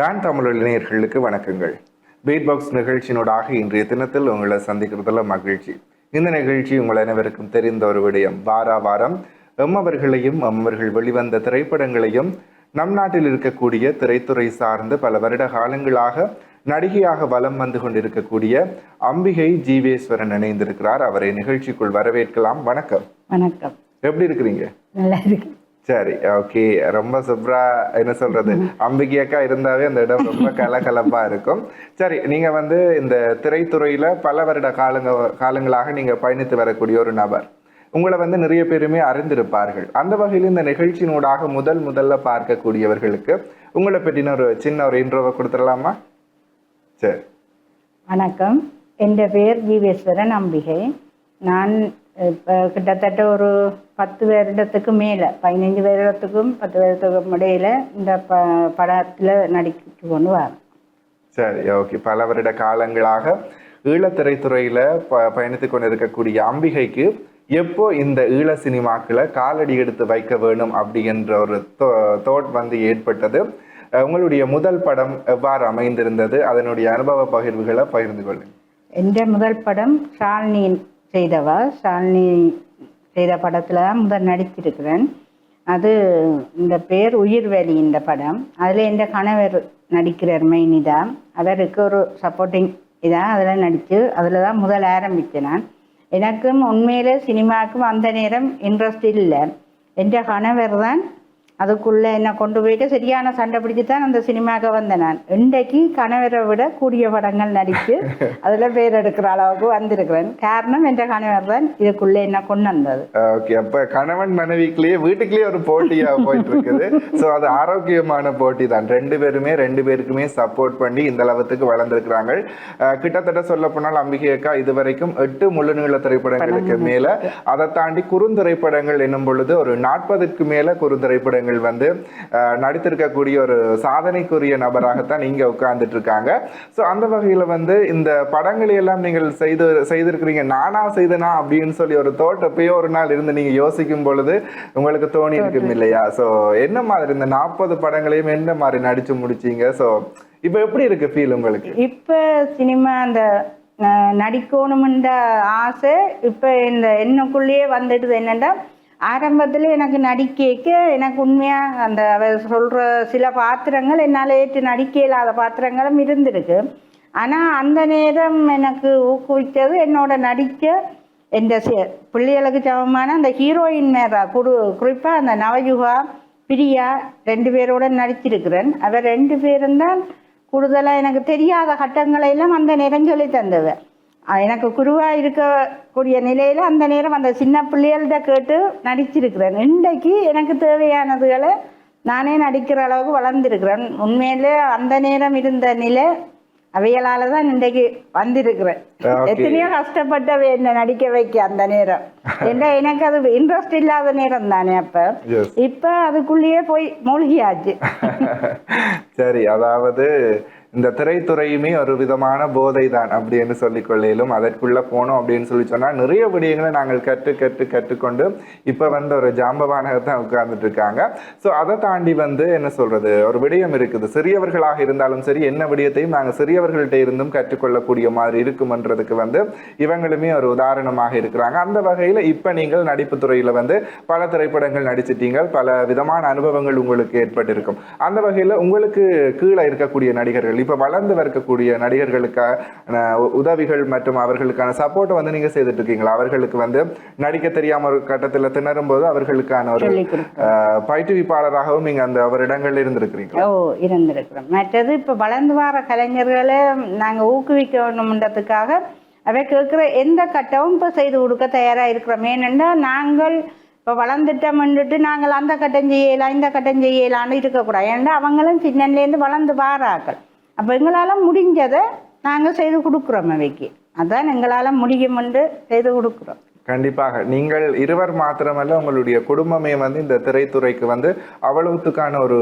Don Tamil இளைஞர்களுக்கு வணக்கங்கள். Beat box நிகழ்ச்சியினூடாக இன்றைய தினத்தில் உங்களை சந்திக்கிறதுல மகிழ்ச்சி. இந்த நிகழ்ச்சி உங்கள் அனைவருக்கும் தெரிந்த ஒரு விடயம். வார வாரம் எம்மவர்களையும் அம்மவர்கள் வெளிவந்த திரைப்படங்களையும் நம் நாட்டில் இருக்கக்கூடிய திரைத்துறை சார்ந்து பல வருட காலங்களாக நடிகையாக வலம் வந்து கொண்டிருக்கக்கூடிய அம்பிகை ஜீவேஸ்வரன் இணைந்திருக்கிறார். அவரை நிகழ்ச்சிக்குள் வரவேற்கலாம். வணக்கம். வணக்கம். எப்படி இருக்கிறீங்க? நல்லா இருக்கு சரி ஓகே ரொம்ப சூப்பரா என்ன சொல்றது? அம்பிகையக்கா இருந்தாவே அந்த இடம் ரொம்ப கலகலப்பா இருக்கும். சரி நீங்க வந்து இந்த திரைத்துறையில பல வருட காலங்க காலங்களாக நீங்க பயணித்து வரக்கூடிய ஒரு நபர். உங்களை வந்து நிறைய பேருமே அறிந்திருப்பார்கள். அந்த வகையில் இந்த நிகழ்ச்சியினூடாக முதல் முதல்ல பார்க்கக்கூடியவர்களுக்கு உங்களை பற்றின ஒரு சின்ன ஒரு இன்ட்ரோவை கொடுத்துடலாமா? சரி. வணக்கம். என் பேர் ஜீவேஸ்வரன் அம்பிகை நான் இப்போ கிட்டத்தட்ட ஒரு பத்து வருடத்துக்கு மேலே பதினஞ்சு வருடத்துக்கும் பத்து வருடத்துக்கும் இடையில இந்த ப படத்தில் நடிக்க கொண்டு வரேன் சரி ஓகே. பல வருட காலங்களாக ஈழத்திரைத்துறையில ப பயணித்து கொண்டிருக்கக்கூடிய அம்பிகைக்கு எப்போ இந்த ஈழ சினிமாக்களை காலடி எடுத்து வைக்க வேணும் அப்படின்ற ஒரு தோட் வந்து ஏற்பட்டது. உங்களுடைய முதல் படம் எவ்வாறு அமைந்திருந்தது? அதனுடைய அனுபவ பகிர்வுகளை பகிர்ந்து கொள்ளுங்க. என் முதல் படம் ஷாலினி செய்தவா ஷாலினி செய்த படத்தில் தான் முதல் நடித்திருக்கிறேன். அது இந்த பேர் உயிர்வேலி இந்த படம். அதில் இந்த கணவர் நடிக்கிறார் தான் அவருக்கு ஒரு சப்போர்ட்டிங் இதாக அதில் நடித்து அதில் தான் முதல் ஆரம்பித்தேன் நான். எனக்கும் உண்மையில் சினிமாவுக்கும் அந்த நேரம் இன்ட்ரெஸ்ட் இல்லை. என் கணவர் தான் அதுக்குள்ளே என்னை கொண்டு போயிட்டு சரியான சண்டை பிடிச்சி தான் அந்த சினிமாவுக்கு வந்தேன் நான். இன்றைக்கு கணவரை விட கூடிய படங்கள் நடித்து அதில் பேர் எடுக்கிற அளவுக்கு வந்திருக்கிறேன். காரணம் என்ற கணவர் தான் இதுக்குள்ளே என்ன கொண்டு வந்தது. ஓகே அப்ப கணவன் மனைவிக்குள்ளேயே வீட்டுக்குள்ளேயே ஒரு போட்டியா போயிட்டு இருக்குது சோ அது ஆரோக்கியமான போட்டி தான். ரெண்டு பேருமே ரெண்டு பேருக்குமே சப்போர்ட் பண்ணி இந்த அளவுக்கு வளர்ந்துருக்கிறாங்க. கிட்டத்தட்ட சொல்ல போனால் அம்பிகை அக்கா இதுவரைக்கும் எட்டு முழுநீள திரைப்படங்களுக்கு மேல அதை தாண்டி குறுந்திரைப்படங்கள் என்னும் பொழுது ஒரு நாற்பதுக்கு மேல குறுந்திரைப்படங்கள் வந்து அஹ், நடித்திருக்கக்கூடிய ஒரு சாதனைக்குரிய நபராகத்தான் இங்க உட்கார்ந்துட்டு இருக்காங்க ஸோ அந்த வகையில வந்து இந்த படங்களை எல்லாம் நீங்கள் செய்து செய்திருக்கிறீங்க. நானா செய்தனா அப்படின்னு சொல்லி ஒரு எப்பயோ ஒரு நாள் இருந்து நீங்க யோசிக்கும் பொழுது உங்களுக்கு தோணி இருக்கும் இல்லையா? ஸோ என்ன மாதிரி இந்த நாற்பது படங்களையும் என்ன மாதிரி நடிச்சு முடிச்சீங்க? ஸோ இப்போ எப்படி இருக்கு ஃபீல் உங்களுக்கு? இப்போ சினிமா அந்த நடிக்கணுமென்ற ஆசை இப்போ இந்த என்னக்குள்ளேயே வந்துடுது என்னென்னா ஆரம்பத்தில் எனக்கு நடிக்க எனக்கு உண்மையாக அந்த அவர் சொல்கிற சில பாத்திரங்கள் என்னால் ஏற்று நடிக்க இல்லாத பாத்திரங்களும் இருந்திருக்கு. ஆனால் அந்த நேரம் எனக்கு ஊக்குவித்தது என்னோட நடிக்க எந்த பிள்ளைகளுக்கு சமமான அந்த ஹீரோயின் மேலே குடு குறிப்பாக அந்த நவயுகா பிரியா ரெண்டு பேரோட நடிச்சிருக்கிறேன் அவர் ரெண்டு பேரும் தான் கூடுதலாக எனக்கு தெரியாத கட்டங்களை எல்லாம் அந்த நேரம் சொல்லி தந்தவன் எனக்கு குருவாக இருக்கக்கூடிய நிலையில் அந்த நேரம் அந்த சின்ன பிள்ளைகள்கிட்ட கேட்டு நடிச்சிருக்கிறேன். இன்றைக்கு எனக்கு தேவையானதுகளை நானே நடிக்கிற அளவுக்கு வளர்ந்துருக்கிறேன். உண்மையிலே அந்த நேரம் இருந்த நிலை அவைகளால தான் இன்றைக்கு வந்திருக்கிறேன். எத்தனையோ கஷ்டப்பட்டவை என்ன நடிக்க வைக்க அந்த நேரம். ஏன்னா எனக்கு அது இன்ட்ரெஸ்ட் இல்லாத நேரம் தானே அப்ப. இப்ப அதுக்குள்ளேயே போய் மூழ்கியாச்சு. சரி அதாவது இந்த திரைத்துறையுமே ஒரு விதமான போதை தான் அப்படின்னு சொல்லிக் கொள்ளையிலும் அதற்குள்ளே போனோம் அப்படின்னு சொல்லி சொன்னால் நிறைய விடயங்களை நாங்கள் கற்று கற்று கற்றுக்கொண்டு இப்போ வந்து ஒரு ஜாம்பவானகத்தான் உட்கார்ந்துட்டு இருக்காங்க. ஸோ அதை தாண்டி வந்து என்ன சொல்கிறது ஒரு விடயம் இருக்குது. சிறியவர்களாக இருந்தாலும் சரி என்ன விடயத்தையும் நாங்கள் சிறியவர்கள்ட்ட இருந்தும் கற்றுக்கொள்ளக்கூடிய மாதிரி இருக்குமன்றதுக்கு வந்து இவங்களுமே ஒரு உதாரணமாக இருக்கிறாங்க. அந்த வகையில் இப்போ நீங்கள் நடிப்பு துறையில் வந்து பல திரைப்படங்கள் நடிச்சிட்டீங்க. பல விதமான அனுபவங்கள் உங்களுக்கு ஏற்பட்டிருக்கும். அந்த வகையில் உங்களுக்கு கீழே இருக்கக்கூடிய நடிகர்கள் இப்ப வளர்ந்து வரக்கூடிய நடிகர்களுக்கான உதவிகள் மற்றும் அவர்களுக்கான சப்போர்ட்டை வந்து நீங்க செய்துட்டு இருக்கீங்களா அவர்களுக்கு வந்து நடிக்க தெரியாம ஒரு கட்டத்துல திணறும் போது அவர்களுக்கான ஒரு பயிற்றுவிப்பாளராகவும் நீங்க அந்த ஒரு இடங்கள்ல இருந்திருக்கிறீங்க ஓ இருந்திருக்கிறோம். மற்றது இப்ப வளர்ந்து வர கலைஞர்களை நாங்க ஊக்குவிக்கணுன்றதுக்காக அவை கேட்குற எந்த கட்டமும் இப்போ செய்து கொடுக்க தயாரா இருக்கிறோம். ஏனென்றா நாங்கள் இப்போ வளர்ந்துட்டோம்னுட்டு நாங்கள் அந்த கட்டம் செய்யலாம் இந்த கட்டம் செய்யலான்னு இருக்கக்கூடாது. ஏன்னா அவங்களும் சின்னலேருந்து வளர்ந்து வாராக்கள் அப்போ எங்களால் முடிஞ்சதை நாங்கள் செய்து கொடுக்குறோம் அவைக்கு. அதான் எங்களால் முடியுமென்று செய்து கொடுக்குறோம். கண்டிப்பாக. நீங்கள் இருவர் மாத்திரமல்ல உங்களுடைய குடும்பமே வந்து இந்த திரைத்துறைக்கு வந்து அவ்வளவுத்துக்கான ஒரு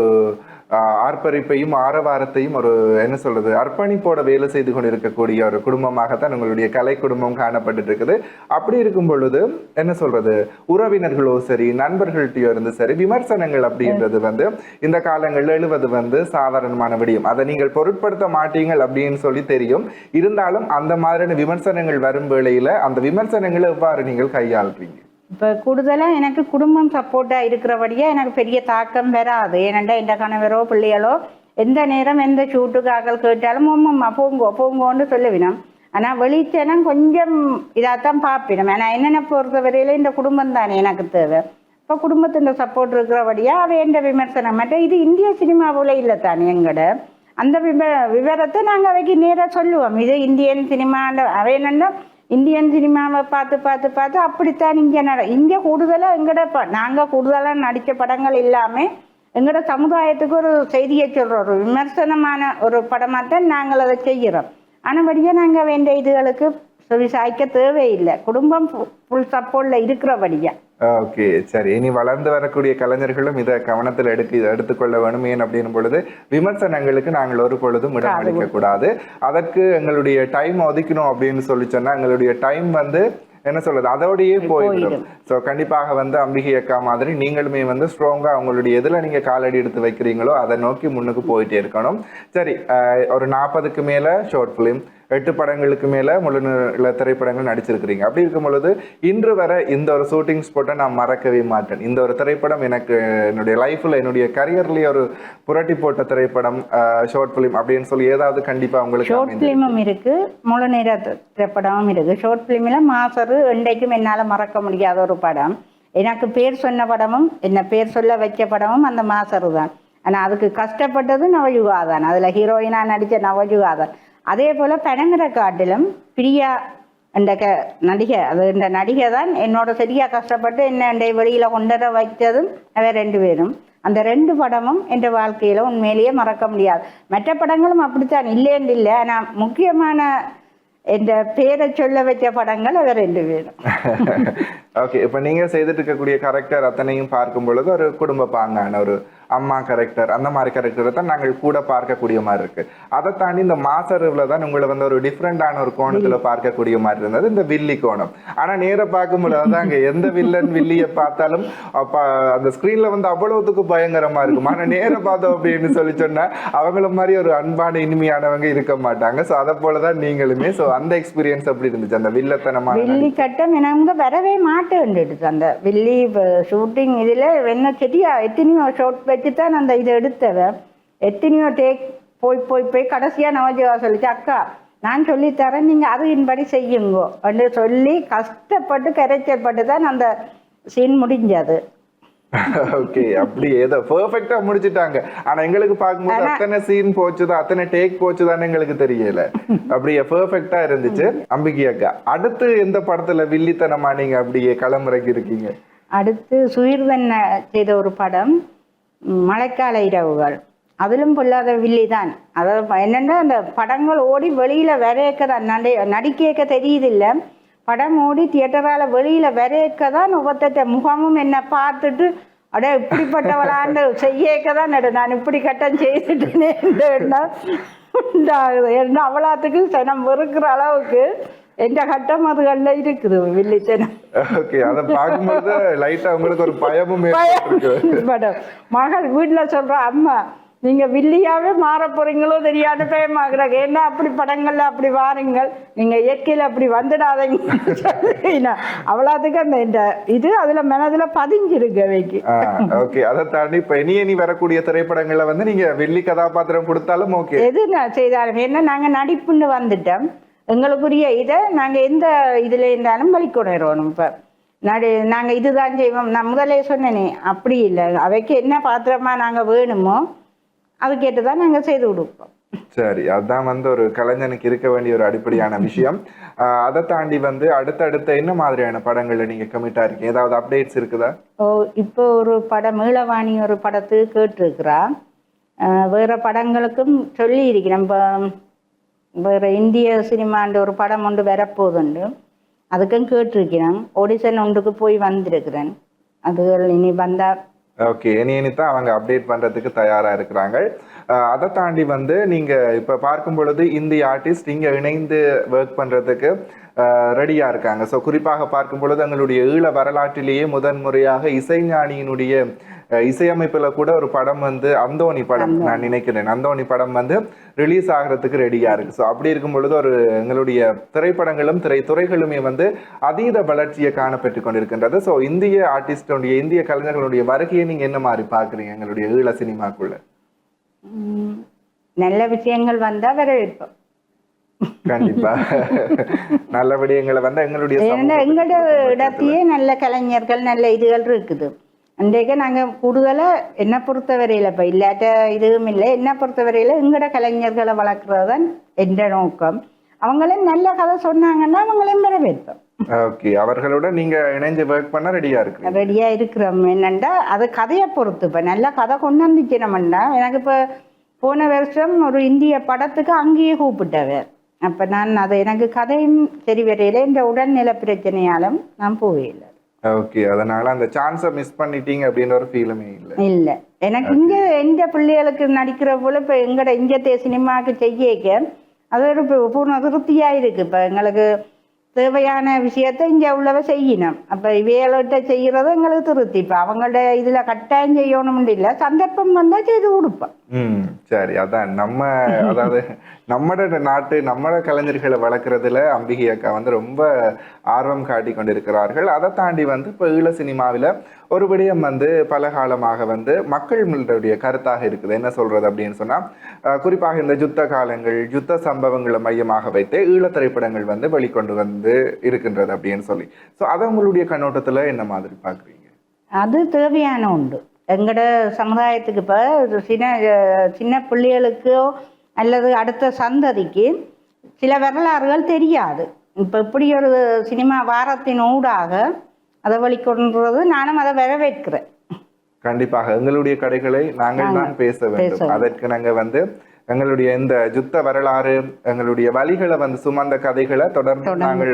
ஆர்ப்பரிப்பையும் ஆரவாரத்தையும் ஒரு என்ன சொல்றது அர்ப்பணிப்போட வேலை செய்து கொண்டிருக்கக்கூடிய ஒரு குடும்பமாகத்தான் உங்களுடைய கலை குடும்பம் காணப்பட்டு இருக்குது அப்படி இருக்கும் பொழுது என்ன சொல்றது உறவினர்களோ சரி நண்பர்கள்ட்டையோ இருந்து சரி விமர்சனங்கள் அப்படின்றது வந்து இந்த காலங்கள்ல எழுவது வந்து சாதாரணமான விடியும். அதை நீங்கள் பொருட்படுத்த மாட்டீங்கள் அப்படின்னு சொல்லி தெரியும். இருந்தாலும் அந்த மாதிரியான விமர்சனங்கள் வரும் வேளையில அந்த விமர்சனங்களை எவ்வாறு நீங்கள் கையாளுறீங்க? இப்போ கூடுதலாக எனக்கு குடும்பம் சப்போர்ட்டாக இருக்கிறபடியாக எனக்கு பெரிய தாக்கம் வராது. ஏனெண்டா எந்த கணவரோ பிள்ளைகளோ எந்த நேரம் எந்த ஷூட்டுக்காக்கள் கேட்டாலும் அம்மம்மா போங்கோ போங்கோன்னு சொல்லுவினோம். ஆனால் வெளிச்சனம் கொஞ்சம் இதாகத்தான் பார்ப்பினோம். ஏன்னா என்னென்ன பொறுத்த பொறுத்தவரையில இந்த குடும்பம் தானே எனக்கு தேவை. இப்போ குடும்பத்தின் சப்போர்ட் இருக்கிறபடியாக அவை எந்த விமர்சனம்? மட்டும் இது இந்திய சினிமாவில் இல்லை தானே எங்கட. அந்த விவ விவரத்தை நாங்கள் அவைக்கு நேராக சொல்லுவோம். இது இந்தியன் சினிமாண்ட அவை என்னென்னா இந்தியன் சினிமாவை பார்த்து பார்த்து பார்த்து அப்படித்தான் இங்கே நட இங்கே கூடுதலாக எங்கட ப நாங்கள் கூடுதலாக நடித்த படங்கள் இல்லாமல் எங்களோட சமுதாயத்துக்கு ஒரு செய்தியை சொல்கிற ஒரு விமர்சனமான ஒரு படமாக தான் நாங்கள் அதை செய்கிறோம். ஆனபடியே நாங்கள் வேண்டிய இதுகளுக்கு சாய்க்க தேவையில்லை. குடும்பம் ஃபுல் சப்போர்ட்டில் இருக்கிறபடியாக ஓகே சரி. இனி வளர்ந்து வரக்கூடிய கலைஞர்களும் இதை கவனத்தில் எடுக்க எடுத்துக்கொள்ள வேணும். ஏன் அப்படின்னும் பொழுது விமர்சனங்களுக்கு நாங்கள் ஒரு பொழுதும் இடம் அளிக்க கூடாது. அதற்கு எங்களுடைய டைம் ஒதுக்கணும் அப்படின்னு சொல்லி சொன்னா எங்களுடைய டைம் வந்து என்ன சொல்றது அதோடயே போயிடும். ஸோ கண்டிப்பாக வந்து அம்பிகை அக்கா மாதிரி நீங்களுமே வந்து ஸ்ட்ராங்கா உங்களுடைய எதுல நீங்க காலடி எடுத்து வைக்கிறீங்களோ அதை நோக்கி முன்னுக்கு போயிட்டே இருக்கணும். சரி ஒரு நாற்பதுக்கு மேல ஷார்ட் ஃபிலிம் எட்டு படங்களுக்கு மேல முழு திரைப்படங்கள் நடிச்சிருக்கிறீங்க. அப்படி இருக்கும் பொழுது இன்று வரை இந்த ஒரு ஷூட்டிங் ஸ்பாட்டை நான் மறக்கவே மாட்டேன். இந்த ஒரு திரைப்படம் எனக்கு என்னுடைய லைஃப்ல என்னுடைய கரியர்லயே ஒரு புரட்டி போட்ட திரைப்படம் ஷார்ட் ஃபிலிம் அப்படின்னு சொல்லி ஏதாவது கண்டிப்பா உங்களுக்கு ஷார்ட். ஃபிலிமும் இருக்கு. முழு நேர திரைப்படமும் இருக்கு. ஷார்ட் ஃபிலிமில் மாசரு என்றைக்கும் என்னால் மறக்க முடியாத ஒரு படம். எனக்கு பேர் சொன்ன படமும் என்ன பேர் சொல்ல வைக்க படமும் அந்த மாசரு தான் ஆனால் அதுக்கு கஷ்டப்பட்டது நவயுகா தான் அதில் ஹீரோயினா நடித்த நவயுகா தான் அதே போல் பனங்கிற காட்டிலும் பிரியா என்ற க நடிகை அது இந்த நடிகை தான் என்னோட சரியாக கஷ்டப்பட்டு என்ன என்னை வெளியில் கொண்டு வைத்ததும் அவ ரெண்டு பேரும். அந்த ரெண்டு படமும் என் வாழ்க்கையில் உண்மையிலேயே மறக்க முடியாது. மற்ற படங்களும் அப்படித்தான் இல்லைன்னு இல்லை. ஆனால் முக்கியமான என்ற பேரை சொல்ல வச்ச படங்கள் அவ ரெண்டு பேரும். ஓகே இப்போ நீங்கள் செய்துட்டு இருக்கக்கூடிய கரெக்டர் அத்தனையும் பார்க்கும் பொழுது ஒரு குடும்ப பாங்கான ஒரு அம்மா கரெக்டர் அந்த மாதிரி கரெக்டரை தான் நாங்கள் கூட பார்க்கக்கூடிய மாதிரி இருக்கு. அதை தாண்டி இந்த மாசருவில் தான் உங்களை வந்து ஒரு டிஃப்ரெண்டான ஒரு கோணத்துல பார்க்கக்கூடிய மாதிரி இருந்தது. இந்த வில்லி கோணம். ஆனா நேர பார்க்கும்போது அதாங்க எந்த வில்லன் வில்லியை பார்த்தாலும் அப்ப அந்த ஸ்கிரீன்ல வந்து அவ்வளவுத்துக்கு பயங்கரமா இருக்கும். ஆனா நேர பார்த்தோம் அப்படின்னு சொல்லி சொன்னா அவங்கள மாதிரி ஒரு அன்பான இனிமையானவங்க இருக்க மாட்டாங்க. ஸோ அதை போலதான் நீங்களுமே. ஸோ அந்த எக்ஸ்பீரியன்ஸ் அப்படி இருந்துச்சு? அந்த வில்லத்தனமான வில்லி கட்டம் எனக்கு வரவே மாட்டேன்டுது. அந்த வில்லி ஷூட்டிங் இதில் என்ன சரியா எத்தனையோ ஷார்ட் வச்சு தான் அந்த இதை எடுத்தவன் எத்தனையோ டேக் போய் போய் போய் கடைசியாக நவஜீவா சொல்லிச்சு அக்கா நான் சொல்லித் தரேன் நீங்கள் அதுவின்படி செய்யுங்கோ. அப்படின்னு சொல்லி கஷ்டப்பட்டு கரைச்சப்பட்டு தான் அந்த சீன் முடிஞ்சது. ஓகே அப்படி ஏதோ பெர்ஃபெக்ட்டா முடிச்சிட்டாங்க. ஆனா எங்களுக்கு பார்க்கும்போது அத்தனை சீன் போச்சுதா அத்தனை டேக் போச்சுதான்னு எங்களுக்கு தெரியல. அப்படியே பெர்ஃபெக்ட்டா இருந்துச்சு. அம்பிகை அக்கா அடுத்து எந்த படத்துல வில்லித்தனமா நீங்க அப்படியே களமிறக்கி இருக்கீங்க அடுத்து சுயிர்தன் செய்த ஒரு படம். மழைக்கால இரவுகள். அதிலும் பொல்லாத வில்லி தான் அதாவது என்னென்னா அந்த படங்கள் ஓடி வெளியில் வரையக்க தான் நடி நடிக்க தெரியுதில்ல. படம் ஓடி தியேட்டரால் வெளியில் வரையக்க தான் ஒவ்வொருத்த முகமும் என்னை பார்த்துட்டு அப்படியே இப்படிப்பட்டவளாண்டு செய்யக்க தான் நடு நான் இப்படி கட்டம் செய்துட்டேனே இந்த உண்டாகுது. என்ன அவ்வளோத்துக்கு சனம் வெறுக்கிற அளவுக்கு எந்த கட்டம் அதுகளில் இருக்குது வில்லித்தனம் ஓகே அதை பார்க்கும்போது லைட்டா உங்களுக்கு ஒரு பயமும் மேடம் மகள் வீட்டுல சொல்றா அம்மா நீங்க வில்லியாவே மாற போறீங்களோ தெரியாத பயமாக்குறாங்க என்ன அப்படி படங்கள்ல அப்படி வாருங்கள். நீங்க இயற்கையில அப்படி வந்துடாதீங்க. அவ்வளோத்துக்கு அந்த இந்த இது அதுல மனதுல பதிஞ்சிருக்கு அவைக்கு. ஓகே அதை தாண்டி இப்ப இனி இனி வரக்கூடிய திரைப்படங்கள்ல வந்து நீங்க வெள்ளி கதாபாத்திரம் கொடுத்தாலும் ஓகே எது நான் செய்தாலும் என்ன நாங்க நடிப்புன்னு வந்துட்டோம். எங்களுக்குரிய இதை நாங்க எந்த இதுல இருந்தாலும் வழிகொணரணும் இப்ப. நடி நாங்க இதுதான் செய்வோம். நான் முதலே சொன்னேனே அப்படி இல்லை. அவைக்கு என்ன பாத்திரமா நாங்க வேணுமோ அதுக்கேட்டு தான் நாங்க செய்து கொடுப்போம். சரி அதான் வந்து ஒரு கலைஞனுக்கு இருக்க வேண்டிய ஒரு அடிப்படையான விஷயம். அதை தாண்டி வந்து அடுத்தடுத்த என்ன மாதிரியான படங்கள்ல நீங்க கமிட்டா இருக்கீங்க ஏதாவது அப்டேட்ஸ் இருக்குதா? ஓ இப்போ ஒரு படம் மீளவாணி ஒரு படத்துக்கு கேட்டிருக்கிறா. வேற படங்களுக்கும் சொல்லி இருக்கிறேன். இப்போ வேறு இந்திய சினிமான்ற ஒரு படம் ஒன்று வரப்போகுதுண்டு. அதுக்கும் கேட்டிருக்கிறேன். ஒடிசன் ஒன்றுக்கு போய் வந்திருக்கிறேன். அது இனி வந்தால் ஓகே இனி இனி தான் அவங்க அப்டேட் பண்ணுறதுக்கு தயாராக இருக்கிறாங்க. அதை தாண்டி வந்து நீங்கள் இப்போ பார்க்கும் பொழுது இந்திய ஆர்டிஸ்ட் இங்கே இணைந்து ஒர்க் பண்ணுறதுக்கு ரெடியா இருக்காங்க. ஸோ குறிப்பாக பார்க்கும் பொழுது எங்களுடைய ஈழ வரலாற்றிலேயே முதன் முறையாக இசைஞானியினுடைய இசையமைப்புல கூட ஒரு படம் வந்து அந்தோணி படம் நான் நினைக்கிறேன். அந்தோணி படம் வந்து ரிலீஸ் ஆகிறதுக்கு ரெடியா இருக்கு. ஸோ அப்படி இருக்கும் பொழுது ஒரு எங்களுடைய திரைப்படங்களும் திரைத்துறைகளுமே வந்து அதீத வளர்ச்சியை காணப்பெற்று கொண்டிருக்கின்றது. ஸோ இந்திய ஆர்டிஸ்டுடைய இந்திய கலைஞர்களுடைய வருகையை நீங்க என்ன மாதிரி பாக்குறீங்க எங்களுடைய ஈழ சினிமாக்குள்ள? நல்ல விஷயங்கள் வந்தா வரவேற்போம். கண்டிப்பா. நல்ல விடயங்களை வந்து எங்களுடைய எங்களோட. இடத்தையே நல்ல கலைஞர்கள் நல்ல இதுகள் இருக்குது. அன்றைக்கு நாங்கள் கூடுதலாக என்னை பொறுத்தவரையில் இப்போ இல்லாட்ட இதுவும் இல்லை. என்னை பொறுத்தவரையில் எங்களோட கலைஞர்களை வளர்க்குறது தான் என்ற நோக்கம். அவங்களே நல்ல கதை சொன்னாங்கன்னா அவங்களையும் வரவேற்போம். ஓகே அவர்களோட நீங்க இணைஞ்சு ஒர்க் பண்ண ரெடியா இருக்கு ரெடியாக இருக்கிறோம். என்னண்டா அது கதையை பொறுத்து. இப்போ நல்ல கதை கொண்டு வந்துச்சினோம்னா எனக்கு இப்போ போன வருஷம் ஒரு இந்திய படத்துக்கு அங்கேயே கூப்பிட்டவர். அப்போ நான் அது எனக்கு கதையும் சரி வரையில இந்த உடல்நல பிரச்சனையாலும் நான் போகல ஓகே அதனால அந்த சான்ஸை மிஸ் பண்ணிட்டீங்க அப்படின்ற ஒரு ஃபீலுமே இல்லை. இல்லை. எனக்கு இங்கே எந்த பிள்ளைகளுக்கு நடிக்கிற போல இப்போ எங்கட இங்கத்தே சினிமாவுக்கு செய்யக்க அது ஒரு பூர்ண திருப்தியாக இருக்கு. இப்போ எங்களுக்கு தேவையான விஷயத்தை இங்கே உள்ளவ செய்யணும். அப்போ இவைகள்கிட்ட செய்கிறது எங்களுக்கு திருப்தி. இப்போ அவங்கள்ட இதில் கட்டாயம் செய்யணும்னு இல்லை சந்தர்ப்பம் வந்தால் செய்து கொடுப்போம். ம் சரி அதான் நம்ம அதாவது நம்மளோட நாட்டு நம்மளோட கலைஞர்களை வளர்க்குறதுல அம்பிகை அக்கா வந்து ரொம்ப ஆர்வம் காட்டி கொண்டிருக்கிறார்கள் அதை தாண்டி வந்து இப்போ ஈழ சினிமாவில் ஒரு விடயம் வந்து பல காலமாக வந்து மக்களுடைய கருத்தாக இருக்குது. என்ன சொல்றது அப்படின்னு சொன்னா குறிப்பாக இந்த யுத்த காலங்கள் யுத்த சம்பவங்களை மையமாக வைத்து ஈழ திரைப்படங்கள் வந்து வெளிக்கொண்டு வந்து இருக்கின்றது அப்படின்னு சொல்லி. ஸோ அதை உங்களுடைய கண்ணோட்டத்துல என்ன மாதிரி பார்க்குறீங்க? அது தேவையான உண்டு. எங்களோட சமுதாயத்துக்கு இப்போ சின்ன சின்ன பிள்ளைகளுக்கோ அல்லது அடுத்த சந்ததிக்கு சில வரலாறுகள் தெரியாது. இப்போ இப்படி ஒரு சினிமா வாரத்தின் ஊடாக அதை வெளிக்கொண்டுறது நானும் அதை வரவேற்கிறேன். கண்டிப்பாக எங்களுடைய கடைகளை நாங்கள் தான் பேச வேண்டும். அதற்கு நாங்க வந்து எங்களுடைய இந்த யுத்த வரலாறு எங்களுடைய வழிகளை வந்து சுமந்த கதைகளை தொடர்ந்து நாங்கள்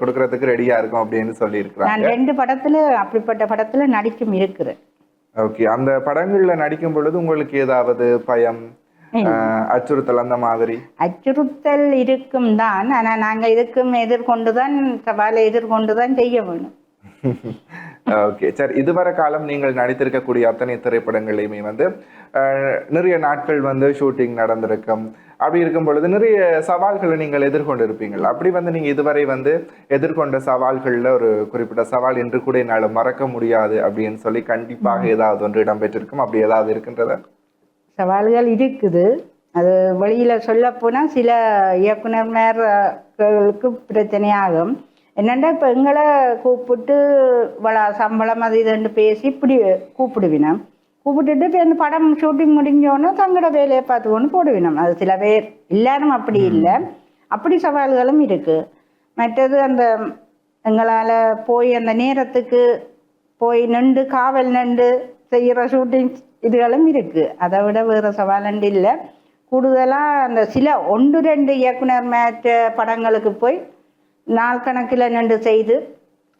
கொடுக்கறதுக்கு ரெடியா இருக்கோம் அப்படின்னு சொல்லி நான் இருக்கிறாங்க ரெண்டு படத்துல அப்படிப்பட்ட படத்துல நடிக்கும் இருக்கிறேன். ஓகே அந்த படங்கள்ல நடிக்கும் பொழுது உங்களுக்கு ஏதாவது பயம்? அச்சுறுத்தல் அந்த மாதிரி? அச்சுறுத்தல் இருக்கும் தான் ஆனா நாங்க இதுக்கும் எதிர்கொண்டு தான் சவாலை எதிர்கொண்டு தான் செய்ய வேணும். ஓகே சரி இதுவரை காலம் நீங்கள் நடித்திருக்கக்கூடிய அத்தனை திரைப்படங்களையுமே வந்து நிறைய நாட்கள் வந்து ஷூட்டிங் நடந்திருக்கும். அப்படி இருக்கும் பொழுது நிறைய சவால்களை நீங்கள் எதிர்கொண்டு இருப்பீங்கள் அப்படி வந்து நீங்க இதுவரை வந்து எதிர்கொண்ட சவால்கள்ல ஒரு குறிப்பிட்ட சவால் என்று கூட என்னால மறக்க முடியாது அப்படின்னு சொல்லி கண்டிப்பாக ஏதாவது ஒன்று இடம்பெற்றிருக்கும். அப்படி ஏதாவது இருக்கின்றதா? சவால்கள் இருக்குது. அது வெளியில சொல்ல போனா சில இயக்குனர்மார்களுக்கு பிரச்சனையாகும். என்னண்டா இப்போ எங்களை கூப்பிட்டு வள சம்பளம் அது இதுன்னு பேசி இப்படி கூப்பிடுவினோம் கூப்பிட்டுட்டு இப்போ இந்த படம் ஷூட்டிங் முடிஞ்சோன்னே தங்களோட வேலையை பார்த்துக்கொண்டு போடுவினோம் அது சில பேர் எல்லாரும் அப்படி இல்லை. அப்படி சவால்களும் இருக்குது மற்றது அந்த எங்களால் போய் அந்த நேரத்துக்கு போய் நின்று காவல் நின்று செய்கிற ஷூட்டிங் இதுகளும் இருக்குது அதை விட வேறு சவாலண்டு இல்லை. கூடுதலாக அந்த சில ஒன்று ரெண்டு இயக்குனர் மேற்ற படங்களுக்கு போய் நாள் கணக்கில் நின்று செய்து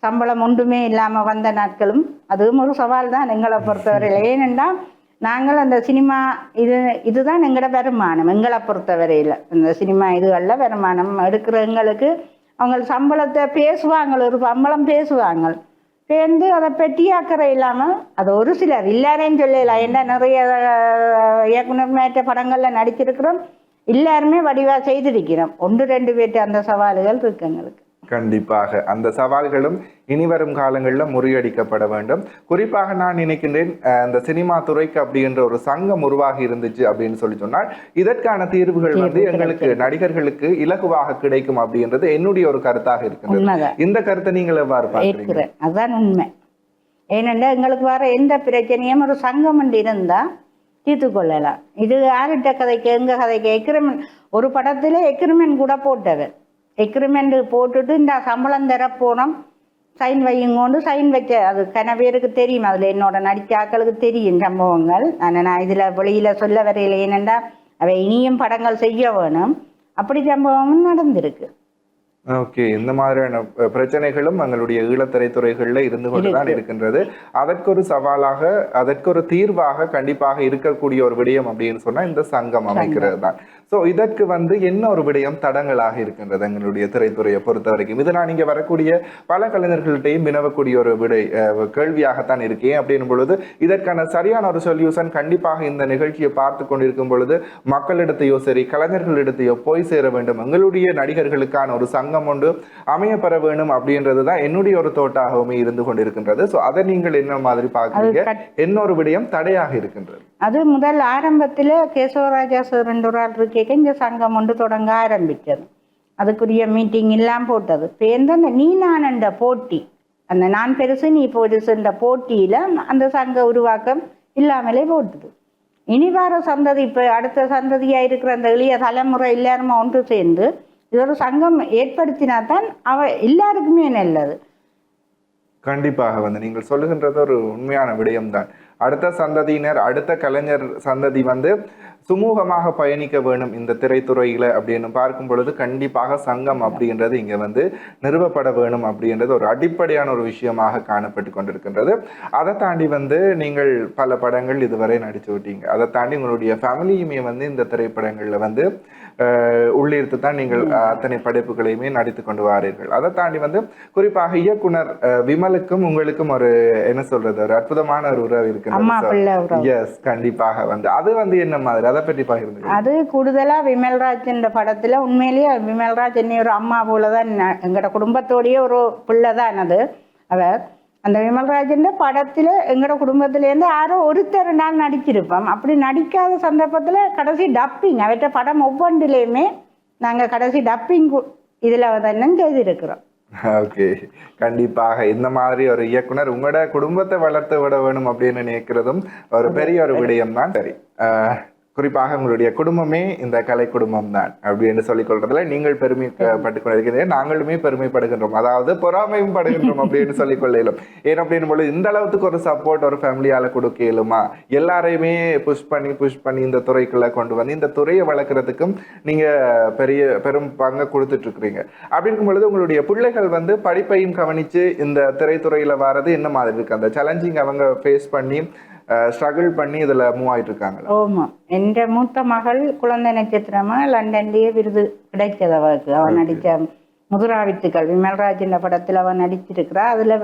சம்பளம் ஒன்றுமே இல்லாமல் வந்த நாட்களும். அதுவும் ஒரு சவால் தான் எங்களை பொறுத்தவரையில். ஏனென்றால் நாங்கள் அந்த சினிமா இது இதுதான் எங்களோட வருமானம் எங்களை பொறுத்தவரையில். இந்த சினிமா இதுகளில் வருமானம். எடுக்கிற எங்களுக்கு அவங்க சம்பளத்தை பேசுவாங்க ஒரு சம்பளம் பேசுவாங்க பேர்ந்து அதை பற்றி அக்கறை இல்லாமல் அது ஒரு சிலர் எல்லாரையும் சொல்லலாம் என்ன நிறைய இயக்குநர் இயக்குனர் மேற்ற படங்களில் நடிச்சிருக்கிறோம். எல்லாருமே வடிவாக செய்திருக்கிறோம். ஒன்று ரெண்டு பேர்ட்ட அந்த சவால்கள் இருக்கு எங்களுக்கு. கண்டிப்பாக. அந்த சவால்களும் இனி வரும் காலங்களில் முறியடிக்கப்பட வேண்டும். குறிப்பாக நான் நினைக்கின்றேன் அஹ், இந்த சினிமா துறைக்கு அப்படின்ற ஒரு சங்கம் உருவாகி இருந்துச்சு அப்படின்னு சொல்லி சொன்னால் இதற்கான தீர்வுகள் வந்து எங்களுக்கு நடிகர்களுக்கு இலகுவாக கிடைக்கும் அப்படின்றது என்னுடைய ஒரு கருத்தாக இருக்கின்றது உண்மைதான். இந்த கருத்தை நீங்கள் எவ்வாறு பார்க்குறீங்க? அதுதான் உண்மை. ஏனென்றால் எங்களுக்கு வர எந்த பிரச்சனையும் ஒரு சங்கம் இருந்தால் தீர்த்து கொள்ளலாம் இது யார்கிட்ட கதைக்கு எங்க கதைக்கு எக்ரிமெண்ட் ஒரு படத்தில் எக்ரிமெண்ட் கூட போட்டவர் எக்ரிமெண்ட் போட்டுட்டு இந்த சம்பளம் தர போனோம். சைன் வையுங்கோண்டு சைன் வைக்க அது கன பேருக்கு தெரியும். அதில் என்னோட நடித்த தெரியும் சம்பவங்கள். ஆனால் நான் இதில் வெளியில் சொல்ல வரையில் ஏனென்றா அவை இனியும் படங்கள் செய்ய வேணும். அப்படி சம்பவமும் நடந்திருக்கு. ஓகே இந்த மாதிரியான பிரச்சனைகளும் எங்களுடைய ஈழத்திரைத்துறைகள்ல இருந்து கொண்டுதான் இருக்கின்றது. அதற்கு ஒரு சவாலாக அதற்கு ஒரு தீர்வாக கண்டிப்பாக இருக்கக்கூடிய ஒரு விடயம் அப்படின்னு சொன்னா இந்த சங்கம் அமைக்கிறது தான். சோ இதற்கு வந்து என்ன ஒரு விடயம் தடங்களாக இருக்கின்றது எங்களுடைய திரைத்துறையை பொறுத்த வரைக்கும்? இது நான் இங்க வரக்கூடிய பல கலைஞர்கள்ட்டையும் வினவக்கூடிய ஒரு விடை கேள்வியாகத்தான் இருக்கேன் அப்படின்னும் பொழுது இதற்கான சரியான ஒரு சொல்யூஷன் கண்டிப்பாக இந்த நிகழ்ச்சியை பார்த்து கொண்டிருக்கும் பொழுது மக்களிடத்தையோ சரி கலைஞர்களிடத்தையோ போய் சேர வேண்டும். எங்களுடைய நடிகர்களுக்கான ஒரு சங்கம் ஒன்று அமையப்பெற வேணும் அப்படின்றது தான் என்னுடைய ஒரு தோட்டாகவுமே இருந்து கொண்டிருக்கின்றது. ஸோ அதை நீங்கள் என்ன மாதிரி பார்க்குறீங்க? ஒரு விடயம் தடையாக இருக்கின்றது. அது முதல் ஆரம்பத்தில் கேசவராஜா சார் ரெண்டு ஒரு ஆள் இருக்கேக்க இந்த சங்கம் ஒன்று தொடங்க ஆரம்பித்தது. அதுக்குரிய மீட்டிங் எல்லாம் போட்டது. பேருந்து அந்த நீ நான் என்ற போட்டி அந்த நான் பெருசு நீ பெருசுன்ற போட்டியில் அந்த சங்க உருவாக்கம் இல்லாமலே போட்டுது. இனி வர சந்ததி இப்போ அடுத்த சந்ததியாக இருக்கிற அந்த எளிய தலைமுறை எல்லாருமே ஒன்று சேர்ந்து இது ஒரு சங்கம் ஏற்படுத்தினா தான் அவ எல்லாருக்குமே நல்லது. கண்டிப்பாக வந்து நீங்கள் சொல்லுகின்றது ஒரு உண்மையான விடயம்தான். அடுத்த சந்ததியினர் அடுத்த கலைஞர் சந்ததி வந்து சுமூகமாக பயணிக்க வேணும் இந்த திரைத்துறையில அப்படின்னு பார்க்கும் பொழுது கண்டிப்பாக சங்கம் அப்படின்றது இங்க வந்து நிறுவப்பட வேணும் அப்படின்றது ஒரு அடிப்படையான ஒரு விஷயமாக காணப்பட்டு கொண்டிருக்கின்றது. அதை தாண்டி வந்து நீங்கள் பல படங்கள் இதுவரை நடிச்சு விட்டீங்க. அதை தாண்டி உங்களுடைய ஃபேமிலியுமே வந்து இந்த திரைப்படங்கள்ல வந்து உள்ளீர்த்து தான் நீங்கள் அத்தனை படைப்புகளையுமே நடித்து கொண்டு வாரீர்கள். அதை தாண்டி வந்து குறிப்பாக இயக்குனர் விமலுக்கும் உங்களுக்கும் ஒரு என்ன சொல்றது ஒரு அற்புதமான ஒரு உறவு இருக்கு. எஸ் கண்டிப்பாக வந்து. அது வந்து என்ன மாதிரி? அதை பற்றி பகிர்ந்து அது கூடுதலாக விமல்ராஜ் என்ற படத்தில் உண்மையிலேயே விமல்ராஜ் என்னை ஒரு அம்மா போல தான் எங்களோட குடும்பத்தோடயே ஒரு பிள்ளை தான் அது. அவர் அந்த விமல்ராஜன் படத்தில் எங்களோட குடும்பத்திலேருந்து யாரோ ஒருத்தர் நாள் நடிச்சிருப்போம். அப்படி நடிக்காத சந்தர்ப்பத்தில் கடைசி டப்பிங் அவற்ற படம் ஒவ்வொன்றிலையுமே நாங்கள் கடைசி டப்பிங் இதில் தான் செய்திருக்கிறோம். ஓகே. கண்டிப்பாக இந்த மாதிரி ஒரு இயக்குனர் உங்களோட குடும்பத்தை வளர்த்து விட வேணும் அப்படின்னு நினைக்கிறதும் ஒரு பெரிய ஒரு விடயம் தான் சரி. குறிப்பாக உங்களுடைய குடும்பமே இந்த கலை குடும்பம் தான் அப்படின்னு சொல்லிக் கொள்றதுல நீங்கள் பெருமைப்பட்டு கொண்டிருக்கிறீர்கள் நாங்களுமே பெருமைப்படுகின்றோம். அதாவது பொறாமையும் படுகின்றோம் அப்படின்னு சொல்லிக் கொள்ளலும் ஏன் அப்படின்னு பொழுது இந்த அளவுக்கு ஒரு சப்போர்ட் ஒரு ஃபேமிலியால கொடுக்க இயலுமா? எல்லாரையுமே புஷ் பண்ணி புஷ் பண்ணி இந்த துறைக்குள்ள கொண்டு வந்து இந்த துறையை வளர்க்கறதுக்கும் நீங்க பெரிய பெரும் பங்கை கொடுத்துட்டு இருக்கிறீங்க அப்படி இருக்கும் பொழுது உங்களுடைய பிள்ளைகள் வந்து படிப்பையும் கவனிச்சு இந்த திரைத்துறையில வர்றது என்ன மாதிரி இருக்கு? அந்த சேலஞ்சிங் அவங்க ஃபேஸ் பண்ணி ஸ்ட்ரகிள் பண்ணி இதுல மூவ் ஆயிட்டு இருக்காங்களா ஆமாம் என்ற மூத்த மகள் குழந்தை நட்சத்திரமா லண்டன்லேயே விருது கிடைச்சது அவளுக்கு. அவன் நடித்த முதுராவித்துக்கள் விமல்ராஜின் படத்தில் அவன் நடிச்சிருக்கிறா. அதில்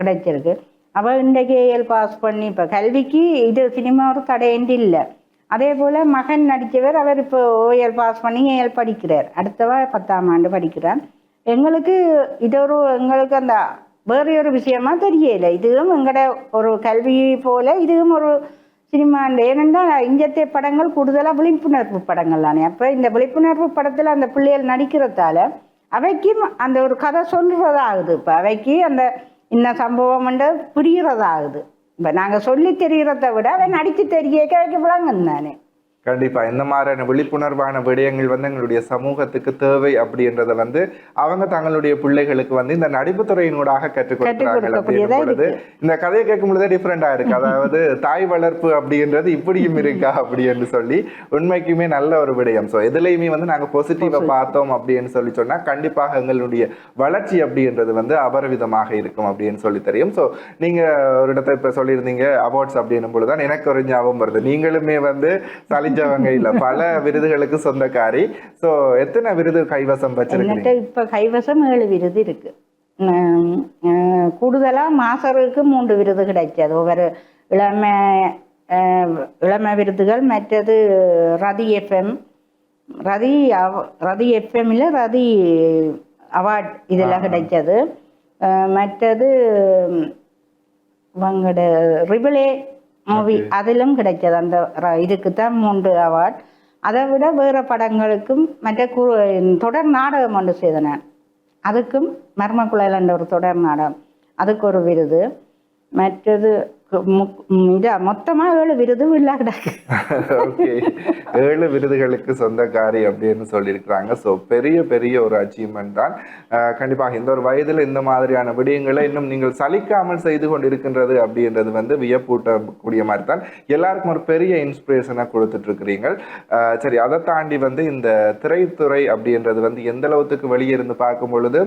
கிடைச்சிருக்கு. அவள் இன்றைக்கு ஏஎல் பாஸ் பண்ணி இப்போ கல்விக்கு இது சினிமா ஒரு தடையண்டு இல்லை. அதே போல் மகன் நடித்தவர் அவர் இப்போ ஓஎல் பாஸ் பண்ணி ஏஎல் படிக்கிறார். அடுத்தவ பத்தாம் ஆண்டு படிக்கிறார். எங்களுக்கு இது ஒரு எங்களுக்கு அந்த வேறு ஒரு விஷயமா தெரியல இதுவும் எங்களோட ஒரு கல்வி போல இதுவும் ஒரு சினிமா ஏனென்றால் இஞ்சத்தை படங்கள் கூடுதலாக விழிப்புணர்வு படங்கள் தானே அப்போ இந்த விழிப்புணர்வு படத்தில் அந்த பிள்ளைகள் நடிக்கிறதால அவைக்கும் அந்த ஒரு கதை சொல்கிறதாகுது இப்போ அவைக்கு அந்த இன்ன சம்பவம் புரிகிறதாகுது இப்போ நாங்கள் சொல்லி தெரிகிறத விட அவன் நடித்து தெரிய அவைக்கு விளங்கும் கண்டிப்பா. இந்த மாதிரியான விழிப்புணர்வான விடயங்கள் வந்து எங்களுடைய சமூகத்துக்கு தேவை அப்படின்றத வந்து அவங்க தங்களுடைய பிள்ளைகளுக்கு வந்து இந்த நடிப்புத்துறையினூடாக கற்றுக் அப்படின்னும் பொழுது இந்த கதையை கேட்கும் பொழுதே டிஃப்ரெண்டா இருக்கு. அதாவது தாய் வளர்ப்பு அப்படின்றது இப்படியும் இருக்கா அப்படின்னு சொல்லி உண்மைக்குமே நல்ல ஒரு விடயம். ஸோ எதுலையுமே வந்து நாங்க பாசிட்டிவா பார்த்தோம் அப்படின்னு சொல்லி சொன்னா கண்டிப்பாக எங்களுடைய வளர்ச்சி அப்படின்றது வந்து அபரிவிதமாக இருக்கும் அப்படின்னு சொல்லி தெரியும். ஸோ நீங்க ஒரு இடத்த இப்ப சொல்லியிருந்தீங்க அவார்ட்ஸ் அப்படின்னும் பொழுதுதான் எனக்கு ஒரு ஞாபகம் வருது. நீங்களுமே வந்து சலிஞ்சவங்க இல்ல பல விருதுகளுக்கு சொந்தக்காரி. ஸோ எத்தனை விருது கைவசம் வச்சிருக்கீங்க இப்போ கைவசம் ஏழு விருது இருக்கு. கூடுதலா மாசருக்கு மூன்று விருது கிடைச்சது ஒவ்வொரு இளமை இளமை விருதுகள் மற்றது ரதி எஃப்எம். ரதி ரதி எஃப்எம்மில் ரதி அவார்ட் இதில் கிடைச்சது மற்றது இவங்களோட ரிபிளே மூவி அதிலும் கிடைச்சது அந்த இதுக்கு தான் மூன்று அவார்ட் அதை விட வேறு படங்களுக்கும் மற்ற கு தொடர் நாடகம் ஒன்று செய்தேன். நான் அதுக்கும் மர்மக்குழல் என்ற ஒரு தொடர் நாடகம். அதுக்கு ஒரு விருது. மற்றது மொத்தமா மொத்தமாக ஏழு விருது இல்ல ஓகே ஏழு விருதுகளுக்கு சொந்தக்காரி அப்படின்னு சொல்லியிருக்கிறாங்க. ஸோ பெரிய பெரிய ஒரு அச்சீவ்மெண்ட் தான். கண்டிப்பாக இந்த ஒரு வயதில் இந்த மாதிரியான விடயங்களை இன்னும் நீங்கள் சலிக்காமல் செய்து கொண்டு இருக்கின்றது அப்படின்றது வந்து வியப்பூட்டக்கூடிய மாதிரி தான் எல்லாருக்கும் ஒரு பெரிய இன்ஸ்பிரேஷனாக கொடுத்துட்டு இருக்கிறீங்க சரி அதை தாண்டி வந்து இந்த திரைத்துறை அப்படின்றது வந்து எந்த அளவுக்கு வெளியே இருந்து பார்க்கும் பொழுது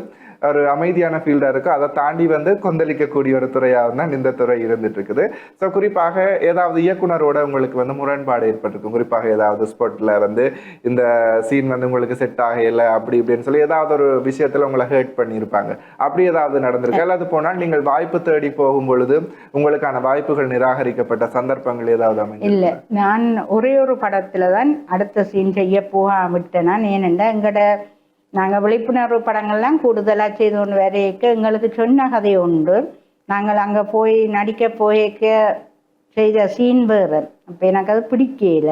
ஒரு அமைதியான ஃபீல்டாக இருக்கும் அதை தாண்டி வந்து கொந்தளிக்கக்கூடிய ஒரு துறையாக தான் இந்த துறை இருந்துட்டு இருக்குது ஸோ குறிப்பாக ஏதாவது இயக்குனரோட உங்களுக்கு வந்து முரண்பாடு ஏற்பட்டிருக்கும். குறிப்பாக ஏதாவது ஸ்பாட்டில் வந்து இந்த சீன் வந்து உங்களுக்கு செட் ஆகலை அப்படி இப்படின்னு சொல்லி ஏதாவது ஒரு விஷயத்தில் உங்களை ஹேர்ட் பண்ணியிருப்பாங்க. அப்படி ஏதாவது நடந்திருக்கு? அல்லது போனால் நீங்கள் வாய்ப்பு தேடி போகும் பொழுது உங்களுக்கான வாய்ப்புகள் நிராகரிக்கப்பட்ட சந்தர்ப்பங்கள் ஏதாவது அமைஞ்சு இல்லை. நான் ஒரே ஒரு படத்தில் தான் அடுத்த சீன் செய்ய போக விட்டேன். நான் ஏனெண்டா நாங்கள் விழிப்புணர்வு படங்கள்லாம் கூடுதலாக செய்து கொண்டு வரைக்க எங்களுக்கு சொன்ன கதை உண்டு. நாங்கள் அங்கே போய் நடிக்க போயிக்க செய்த சீன் வேறு. அப்போ எனக்கு அது பிடிக்கல.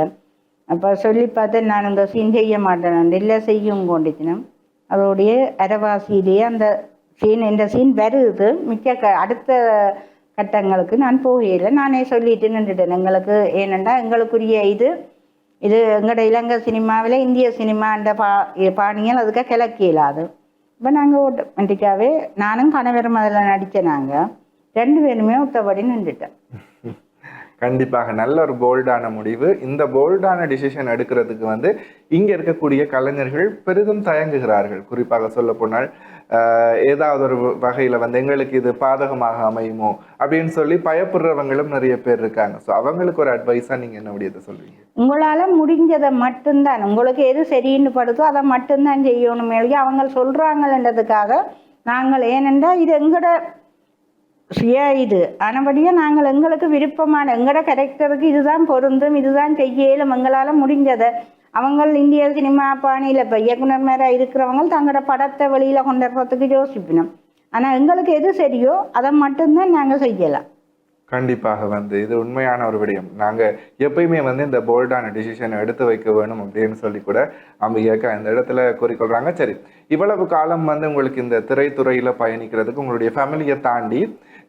அப்போ சொல்லி பார்த்து நான் இந்த சீன் செய்ய மாட்டேன். இல்லை செய்யும் கொண்டிச்சினோம் அதோடைய அரவாசியிலேயே அந்த சீன் இந்த சீன் வருது. மிக்க க அடுத்த கட்டங்களுக்கு நான் போகல. நானே சொல்லிட்டு நின்றுட்டேன். எங்களுக்கு ஏனெண்டா எங்களுக்குரிய இது இது எங்களோட இலங்கை சினிமாவில் இந்திய சினிமான்ற பா பாணிகள் அதுக்கு கிளக்க இயலாது இப்போ நாங்கள் ஆட்டோமேட்டிக்காகவே நானும் கணவரும் அதில் நடித்தேன் நாங்கள் ரெண்டு பேருமே ஒத்தபடி நின்றுட்டேன் கண்டிப்பாக நல்ல ஒரு போல்டான முடிவு. இந்த போல்டான டிசிஷன் எடுக்கிறதுக்கு வந்து இங்கே இருக்கக்கூடிய கலைஞர்கள் பெரிதும் தயங்குகிறார்கள். குறிப்பாக சொல்ல போனால் ஏதாவது ஒரு வகையில் வந்து எங்களுக்கு இது பாதகமாக அமையுமோ அப்படின்னு சொல்லி பயப்படுறவங்களும் நிறைய பேர் இருக்காங்க. ஸோ அவங்களுக்கு ஒரு அட்வைஸா நீங்கள் என்ன முடியதை சொல்வீங்க? உங்களால் முடிஞ்சதை மட்டும்தான். உங்களுக்கு எது சரின்னு படுதோ அதை மட்டும்தான் செய்யணும் மேலே அவங்க சொல்கிறாங்கன்றதுக்காக நாங்கள் ஏனென்றால் இது எங்களோட சுய இது. ஆனபடியாக நாங்கள் எங்களுக்கு விருப்பமான எங்களோட கேரக்டருக்கு இதுதான் பொருந்தும் இதுதான் செய்யலும் எங்களால் முடிஞ்சதை அவங்க இந்திய சினிமா பாணியில் இப்போ இயக்குனர் மேலே இருக்கிறவங்க தங்களோட படத்தை வெளியில் கொண்டுறதுக்கு யோசிப்பினோம். ஆனால் எங்களுக்கு எது சரியோ அதை மட்டும்தான் நாங்கள் செய்யலாம். கண்டிப்பாக வந்து இது உண்மையான ஒரு விடயம். நாங்கள் எப்பயுமே வந்து இந்த போல்டான டிசிஷனை எடுத்து வைக்க வேணும் அப்படின்னு சொல்லி கூட அம்பிகைக்கா இந்த இடத்துல கூறிக்கொள்கிறாங்க சரி இவ்வளவு காலம் வந்து உங்களுக்கு இந்த திரைத்துறையில் பயணிக்கிறதுக்கு உங்களுடைய ஃபேமிலியை தாண்டி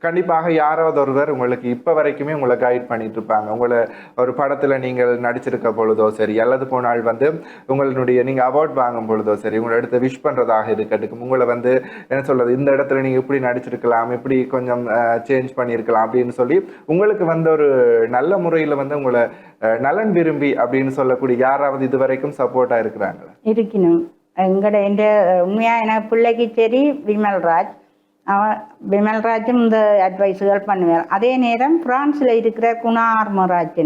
கண்டிப்பாக யாராவது ஒருவர் உங்களுக்கு இப்போ வரைக்குமே உங்களை கைட் பண்ணிட்டு இருப்பாங்க உங்களை ஒரு படத்தில் நீங்கள் நடிச்சிருக்க பொழுதோ சரி அல்லது போனால் வந்து உங்களுடைய நீங்கள் அவார்ட் வாங்கும் பொழுதோ சரி உங்களை எடுத்து விஷ் பண்ணுறதாக இருக்கட்டும் உங்களை வந்து என்ன சொல்கிறது இந்த இடத்துல நீங்கள் இப்படி நடிச்சிருக்கலாம் இப்படி கொஞ்சம் சேஞ்ச் பண்ணியிருக்கலாம் அப்படின்னு சொல்லி உங்களுக்கு வந்து ஒரு நல்ல முறையில் வந்து உங்களை நலன் விரும்பி அப்படின்னு சொல்லக்கூடிய யாராவது இது வரைக்கும் சப்போர்ட்டாக இருக்கிறாங்களா? இருக்கணும். எங்கட என் உண்மையாக எனக்கு பிள்ளைக்கு சரி விமல்ராஜ் விமல்ராஜும் இந்த அட்வைஸுகள் பண்ணுவார். அதே நேரம் பிரான்ஸில் இருக்கிற குணா ஆர்மராஜ்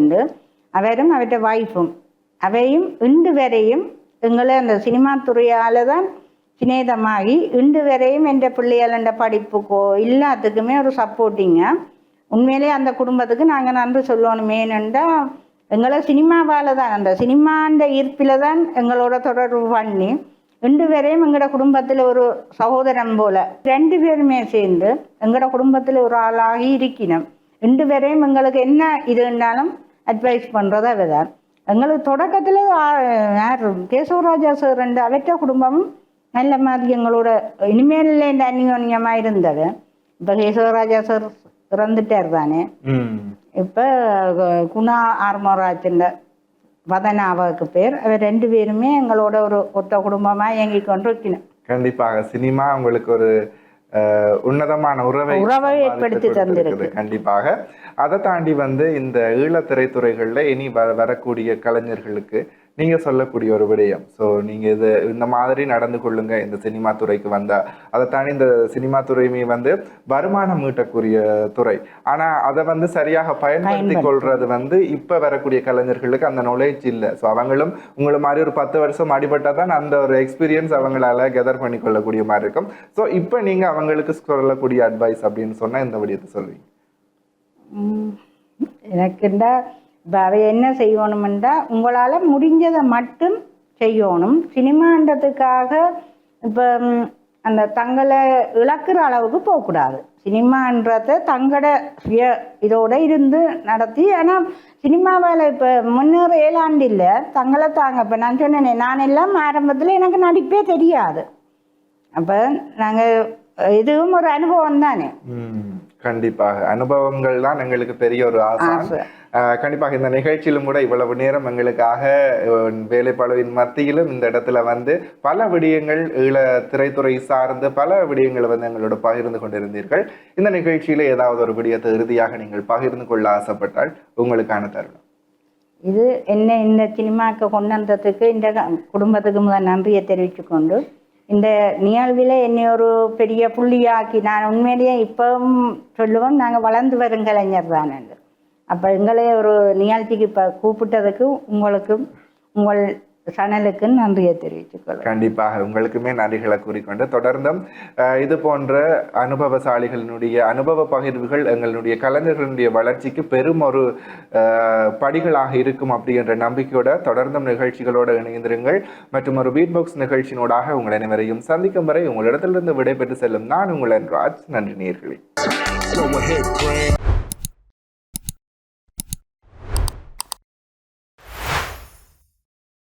அவரும் அவர்கிட்ட வைஃபும் அவையும் இன்று வரையும் எங்களை அந்த சினிமா துறையால் தான் சிநேதமாகி இன்று வரையும் என்ற பிள்ளைகள் என்ற படிப்புக்கோ எல்லாத்துக்குமே ஒரு சப்போர்ட்டிங்க உண்மையிலே அந்த குடும்பத்துக்கு நாங்கள் நன்றி சொல்லணும். ஏனென்றா எங்களை சினிமாவால் தான் அந்த சினிமாண்ட ஈர்ப்பில் தான் எங்களோட தொடர்பு பண்ணி இன்று வரையும் எங்களோட குடும்பத்தில் ஒரு சகோதரன் போல. ரெண்டு பேருமே சேர்ந்து எங்களோட குடும்பத்தில் ஒரு ஆளாகி இருக்கணும் இன்று வரையும் எங்களுக்கு என்ன இதுன்னாலும் அட்வைஸ் பண்ணுறது அவதான் எங்களுக்கு தொடக்கத்தில் யார் கேசவராஜா சார் ரெண்டு அவற்ற குடும்பமும் நல்ல மாதிரி எங்களோட இனிமேல் இந்த அந்யோன்யமாக இருந்தது. இப்போ கேசவராஜா சார் இறந்துட்டார் தானே. இப்போ குணா ஆர்மராஜின்ற வதனாவுக்கு பேர் அவர் ரெண்டு பேருமே எங்களோட ஒரு ஒத்த குடும்பமாக இயங்கி கொண்டு இருக்கணும் கண்டிப்பாக சினிமா உங்களுக்கு ஒரு அஹ், உன்னதமான உறவை உறவை ஏற்படுத்தி. தந்திருக்கு. கண்டிப்பாக அதை தாண்டி வந்து இந்த ஈழத் திரைத்துறைகள்ல இனி வ வரக்கூடிய கலைஞர்களுக்கு நீங்க சொல்லக்கூடிய ஒரு விடயம். ஸோ நீங்க இது இந்த மாதிரி நடந்து கொள்ளுங்க இந்த சினிமா துறைக்கு வந்தா. அதை தாண்டி இந்த சினிமா துறையுமே வந்து வருமானம் ஈட்டக்கூடிய துறை. ஆனா அதை வந்து சரியாக பயன்படுத்தி. கொள்றது வந்து இப்ப வரக்கூடிய கலைஞர்களுக்கு அந்த நாலேஜ் இல்லை. ஸோ அவங்களும் உங்களை மாதிரி ஒரு பத்து வருஷம் அடிபட்டா தான் அந்த ஒரு எக்ஸ்பீரியன்ஸ் அவங்களால கெதர் பண்ணி கொள்ளக்கூடிய மாதிரி இருக்கும். ஸோ இப்போ நீங்க அவங்களுக்கு சொல்லக்கூடிய அட்வைஸ் அப்படின்னு சொன்னா இந்த விடயத்தை சொல்லுவீங்க. எனக்குண்டா இப்போ அவை என்ன செய்யணுமெண்டா உங்களால் முடிஞ்சதை மட்டும் செய்யணும். சினிமான்றதுக்காக இப்போ அந்த தங்களை இழக்கிற அளவுக்கு போகக்கூடாது. சினிமான்றத தங்களோட சுய இதோடு இருந்து நடத்தி ஆனால் சினிமாவில் இப்போ முன்னேற ஏழாண்டு இல்லை தங்களை தாங்க. இப்போ நான் சொன்னேனே நான் எல்லாம் ஆரம்பத்தில் எனக்கு நடிப்பே தெரியாது. அப்போ நாங்கள் இதுவும் ஒரு அனுபவம் தானே. கண்டிப்பாக. அனுபவங்கள் தான் எங்களுக்கு பெரிய ஒரு ஆசை. கண்டிப்பாக இந்த நிகழ்ச்சியிலும் கூட இவ்வளவு நேரம் எங்களுக்காக வேலைப்பளவின் மத்தியிலும் இந்த இடத்துல வந்து பல விடயங்கள் ஈழ திரைத்துறை சார்ந்து பல விடயங்களை வந்து எங்களோட பகிர்ந்து கொண்டிருந்தீர்கள். இந்த நிகழ்ச்சியில ஏதாவது ஒரு விடயத்தை இறுதியாக நீங்கள் பகிர்ந்து கொள்ள ஆசைப்பட்டால் உங்களுக்கான தருணம். இது என்ன இந்த சினிமாக்கு கொண்டு வந்ததுக்கு இந்த குடும்பத்துக்கு முதல் நன்றியை தெரிவித்துக்கொண்டு இந்த நிகழ்வில் என்னை ஒரு பெரிய புள்ளியாக்கி நான் உண்மையிலேயே இப்பவும் சொல்லுவோம் நாங்கள் வளர்ந்து வரும் கலைஞர் தான் அப்போ எங்களை ஒரு நிகழ்ச்சிக்கு இப்போ கூப்பிட்டதுக்கு உங்களுக்கும் உங்கள் சனலுக்கு நன்றியை தெரிவித்துக்கொள்கிறேன் கண்டிப்பாக உங்களுக்குமே நன்றிகளை கூறிக்கொண்டு தொடர்ந்தும் இது போன்ற அனுபவசாலிகளினுடைய அனுபவ பகிர்வுகள் எங்களுடைய கலைஞர்களுடைய வளர்ச்சிக்கு பெரும் ஒரு அஹ், படிகளாக இருக்கும் அப்படின்ற நம்பிக்கையோட தொடர்ந்தும் நிகழ்ச்சிகளோடு இணைந்திருங்கள். மற்றும் ஒரு பீட் பாக்ஸ் நிகழ்ச்சியினூடாக உங்கள் அனைவரையும் சந்திக்கும் வரை உங்களிடத்திலிருந்து விடைபெற்று செல்லும் நான் உங்கள் ராஜ் நன்றி நேர்களே.